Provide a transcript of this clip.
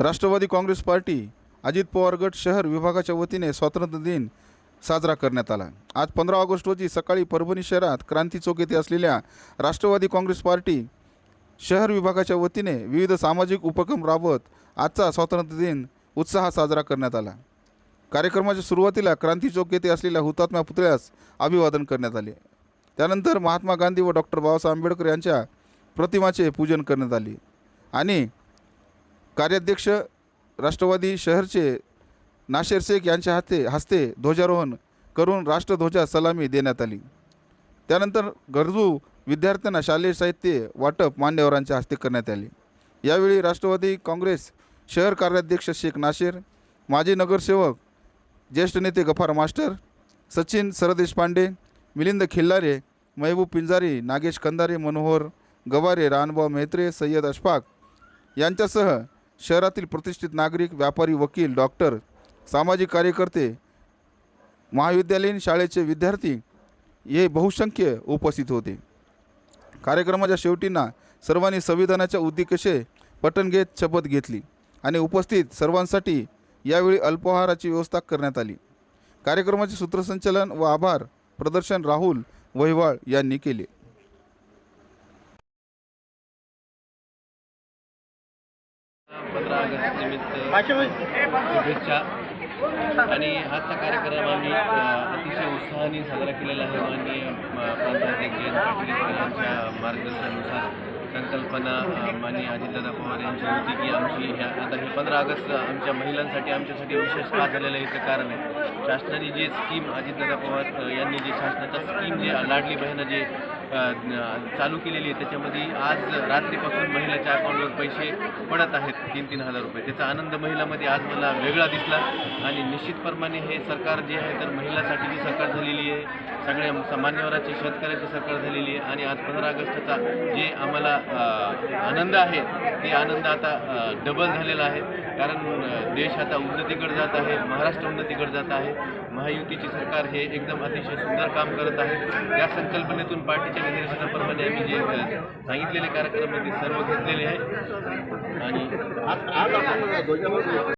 Rashtrawadi Congress party Ajit Pawar गट शहर विभागाच्या वतीने स्वातंत्र्य दिन साजरा करण्यात आला. आज पंधरा ऑगस्ट रोजी सकाळी परभणी शहरात क्रांती चौक येथे असलेल्या राष्ट्रवादी काँग्रेस पार्टी शहर विभागाच्या वतीने विविध सामाजिक उपक्रम राबवत आजचा स्वातंत्र्य दिन उत्साहात साजरा करण्यात आला. कार्यक्रमाच्या सुरुवातीला क्रांती चौक येथे असलेल्या हुतात्मा पुतळ्यास अभिवादन करण्यात आले. त्यानंतर महात्मा गांधी व डॉक्टर बाबासाहेब आंबेडकर यांच्या प्रतिमाचे पूजन करण्यात आले. आणि कार्याध्यक्ष राष्ट्रवादी शहरचे नाशेर शेख यांच्या हाते हस्ते ध्वजारोहण करून राष्ट्रध्वजा सलामी देण्यात आली. त्यानंतर गरजू विद्यार्थ्यांना शालेय साहित्य वाटप मान्यवरांच्या हस्ते करण्यात आले. यावेळी राष्ट्रवादी काँग्रेस शहर कार्याध्यक्ष शेख नाशेर माजी नगरसेवक ज्येष्ठ नेते गफार मास्टर सचिन सरदेशपांडे मिलिंद खिल्लारे महबूब पिंजारी नागेश कंदारे मनोहर गवारे रानभाऊ मेहत्रे सय्यद अशफाक यांच्यासह शहरातील प्रतिष्ठित नागरिक व्यापारी वकील डॉक्टर सामाजिक कार्यकर्ते महाविद्यालयीन शाळेचे विद्यार्थी हे बहुसंख्य उपस्थित होते. कार्यक्रमाच्या शेवटींना सर्वांनी संविधानाच्या उद्दिष्टे पठण घेत शपथ घेतली आणि उपस्थित सर्वांसाठी यावेळी अल्पाहाराची व्यवस्था करण्यात आली. कार्यक्रमाचे सूत्रसंचालन व आभार प्रदर्शन राहुल वहिवाळ यांनी केले. पंधरा ऑगस्ट निमित्त शुभेच्छा. आणि आजचा कार्यक्रम आम्ही अतिशय उत्साहाने साजरा केलेला आहे. माननीय प्रांताध्यक्ष जयंत पाटील यांच्या मार्गदर्शनानुसार संकल्पना माननीय अजितदादा पवार यांची होती की आमची ह्या आता हे पंधरा ऑगस्ट आमच्या महिलांसाठी आमच्यासाठी विशेष का झालेलं याचं कारण आहे. शासनाने जे स्कीम अजितदादा पवार यांनी जे शासनाच्या स्कीम जे लाडली बहिणं जे चालू केलेली आहे. त्याच्यामध्ये आज रात्रीपासून महिलाच्या अकाउंटवर पैसे पडत आहेत तीन तीन हजार रुपये. त्याचा आनंद महिलामध्ये आज मला वेगळा दिसला. आणि निश्चितप्रमाणे हे सरकार जे आहे तर महिलासाठी जी सरकार झालेली आहे सगळ्या स- मान्यवराची शेतकऱ्याची सरकार झालेली आहे. आणि आज पंधरा ऑगस्टचा जे आम्हाला आनंद आहे ते आनंद आता डबल झालेला आहे. कारण देश आता उन्नतीकडे जात आहे महाराष्ट्र उन्नतीकडे जात आहे. महायुतीची सरकार हे एकदम अतिशय सुंदर काम करत आहे. या संकल्पनेतून पार्टीच्या निर्देशनाप्रमाणे आम्ही जे सांगितलेले कार्यक्रम आहे ते सर्व घेतलेले आहे. आणि आज आज आपण